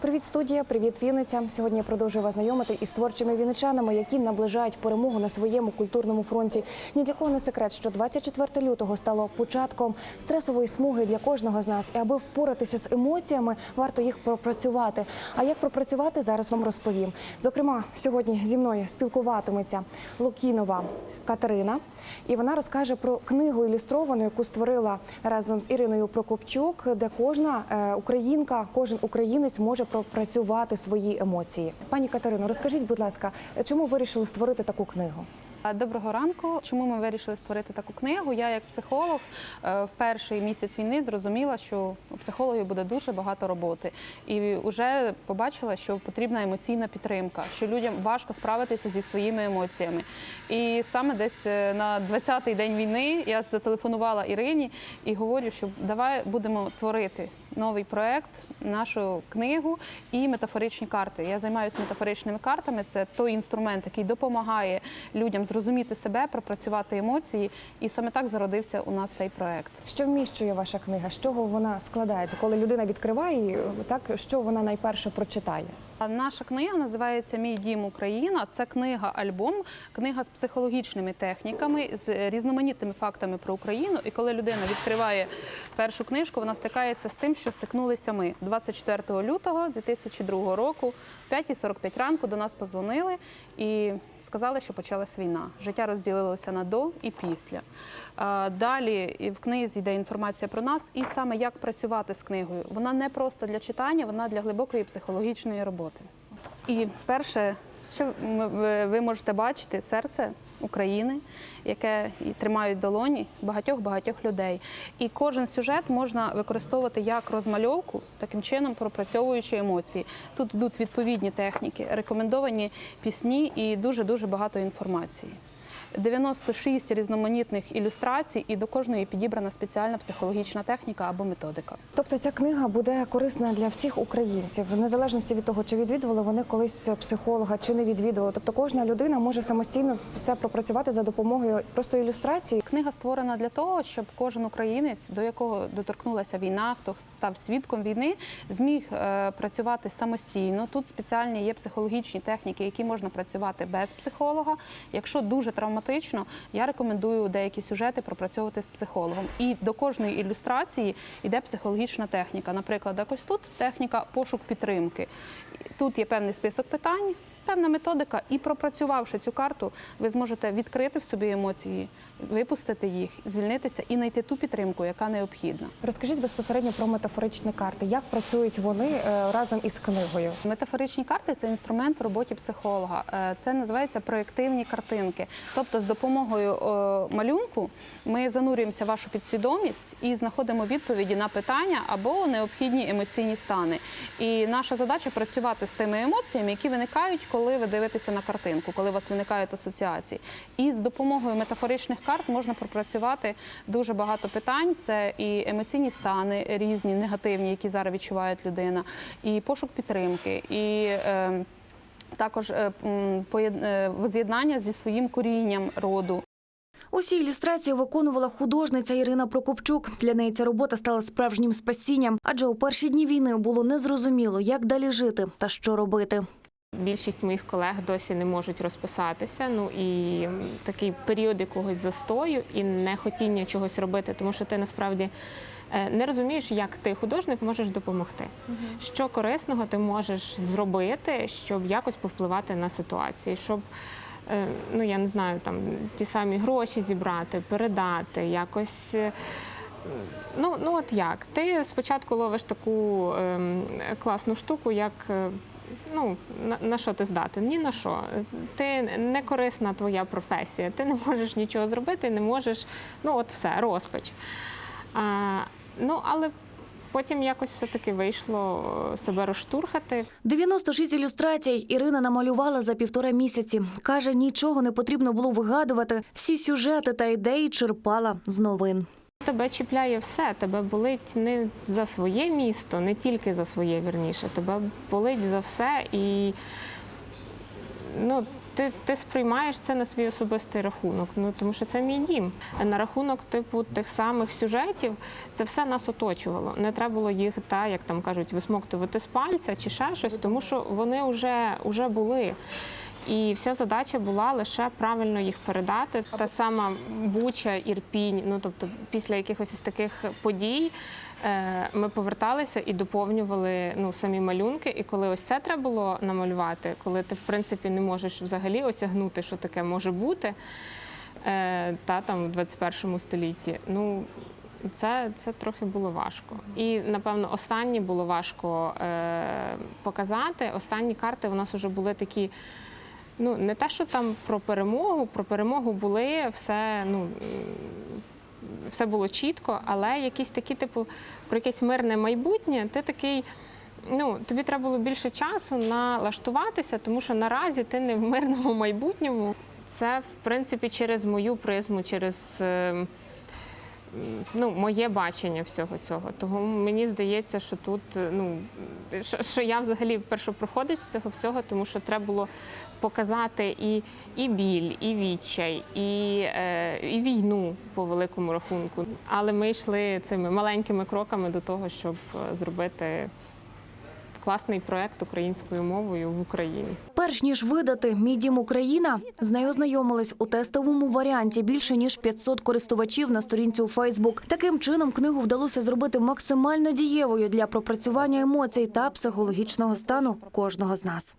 Привіт, студія, привіт, Вінниця. Сьогодні я продовжую вас знайомити із творчими вінничанами, які наближають перемогу на своєму культурному фронті. Ні для кого не секрет, що 24 лютого стало початком стресової смуги для кожного з нас. І аби впоратися з емоціями, варто їх пропрацювати. А як пропрацювати, зараз вам розповім. Зокрема, сьогодні зі мною спілкуватиметься Лукінова Катерина, і вона розкаже про книгу ілюстровану, яку створила разом з Іриною Прокопчук, де кожна е, українка, кожен українець може пропрацювати свої емоції. Пані Катерино, розкажіть, будь ласка, чому вирішили створити таку книгу? Доброго ранку. Чому ми вирішили створити таку книгу? Я, як психолог, е, в перший місяць війни зрозуміла, що у психологів буде дуже багато роботи, і вже побачила, що потрібна емоційна підтримка, що людям важко справитися зі своїми емоціями. І саме десь е, на 20-й день війни я зателефонувала Ірині і говорю, що давай будемо творити новий проект, нашу книгу і метафоричні карти. Я займаюся метафоричними картами. Це той інструмент, який допомагає людям зрозуміти себе, пропрацювати емоції. І саме так зародився у нас цей проект. Що вміщує ваша книга? З чого вона складається? Коли людина відкриває її, так що вона найперше прочитає? Наша книга називається Мій дім Україна. Це книга-альбом, книга з психологічними техніками, з різноманітними фактами про Україну. І коли людина відкриває першу книжку, вона стикається з тим, що стикнулися ми 24 лютого 2002 року, в 5.45 ранку до нас позвонили і сказали, що почалась війна. Життя розділилося на до і після. Далі в книзі йде інформація про нас, і саме як працювати з книгою. Вона не просто для читання, вона для глибокої психологічної роботи. І перше, що ви- можете бачити, серце України, яке тримають долоні багатьох багатьох людей. І кожен сюжет можна використовувати як розмальовку, таким чином пропрацьовуючи емоції. Тут йдуть відповідні техніки, рекомендовані пісні і дуже дуже багато інформації. 96 різноманітних ілюстрацій, і до кожної підібрана спеціальна психологічна техніка або методика. Тобто ця книга буде корисна для всіх українців, в незалежності від того, чи відвідували вони колись психолога, чи не відвідували. Тобто кожна людина може самостійно все пропрацювати за допомогою просто ілюстрації. Книга створена для того, щоб кожен українець, до якого доторкнулася війна, хто став свідком війни, зміг е, працювати самостійно. Тут спеціальні є психологічні техніки, які можна працювати без психолога. Якщо дуже травматично, я рекомендую деякі сюжети пропрацьовувати з психологом. І до кожної ілюстрації йде психологічна техніка. Наприклад, якось тут техніка пошук підтримки. Тут є певний список питань. Певна методика, і пропрацювавши цю карту, ви зможете відкрити в собі емоції, випустити їх, звільнитися і знайти ту підтримку, яка необхідна. Розкажіть безпосередньо про метафоричні карти. Як працюють вони е, разом із книгою? Метафоричні карти це інструмент в роботі психолога. Е, Це називається проєктивні картинки. Тобто, з допомогою е, малюнку ми занурюємося в вашу підсвідомість і знаходимо відповіді на питання або необхідні емоційні стани. І наша задача працювати з тими емоціями, які виникають, коли ви дивитеся на картинку, коли у вас виникають асоціації. І з допомогою метафоричних карт можна пропрацювати дуже багато питань. Це і емоційні стани різні, негативні, які зараз відчуває людина, і пошук підтримки, і е, також е, поєд- е, воз'єднання зі своїм корінням роду. Усі ілюстрації виконувала художниця Ірина Прокопчук. Для неї ця робота стала справжнім спасінням, адже у перші дні війни було незрозуміло, як далі жити та що робити. Більшість моїх колег досі не можуть розписатися. Ну і такий період якогось застою і нехотіння чогось робити, тому що ти насправді е, не розумієш, як ти художник можеш допомогти. Що корисного ти можеш зробити, щоб якось повпливати на ситуації, щоб. е, Ну, я не знаю, там ті самі гроші зібрати, передати, якось. е, Ну, ну от як? Ти спочатку ловиш таку ем, класну штуку, як е, ну, на, на що ти здатен? Ні на що. Ти не корисна твоя професія, ти не можеш нічого зробити, не можеш, ну от все, розпач. А, ну, але потім якось все-таки вийшло е, себе розштурхати. 96 ілюстрацій Ірина намалювала за півтора місяці. Каже, нічого не потрібно було вигадувати. Всі сюжети та ідеї черпала з новин. Тебе чіпляє все, тебе болить не за своє місто, не тільки за своє вірніше, тебе болить за все і ну, ти, ти сприймаєш це на свій особистий рахунок. Ну тому що це мій дім. На рахунок типу тих самих сюжетів, це все нас оточувало. Не треба було їх та як там кажуть, висмоктувати з пальця чи ще щось, тому що вони вже, вже були. І вся задача була лише правильно їх передати. Та сама Буча, Ірпінь, ну тобто після якихось із таких подій е, ми поверталися і доповнювали ну, самі малюнки. І коли ось це треба було намалювати, коли ти в принципі не можеш взагалі осягнути, що таке може бути, е, та там в 21 столітті, ну. Це, це трохи було важко. І, напевно, останні було важко е, показати. Останні карти у нас вже були такі, ну, не те, що там про перемогу, про перемогу були все, ну, все було чітко, але якісь такі, типу, про якесь мирне майбутнє, ти такий. Ну, тобі треба було більше часу налаштуватися, тому що наразі ти не в мирному майбутньому. Це, в принципі, через мою призму, через е, ну, моє бачення всього цього. Тому мені здається, що тут е, ну, що, я взагалі першопроходець цього всього, тому що треба було показати і, і біль, і відчай, і, е, і війну по великому рахунку. Але ми йшли цими маленькими кроками до того, щоб е, зробити класний проект українською мовою в Україні. Перш ніж видати «Мій дім Україна, з нею знайомились у тестовому варіанті більше ніж 500 користувачів на сторінці у Фейсбук. Таким чином книгу вдалося зробити максимально дієвою для пропрацювання емоцій та психологічного стану кожного з нас.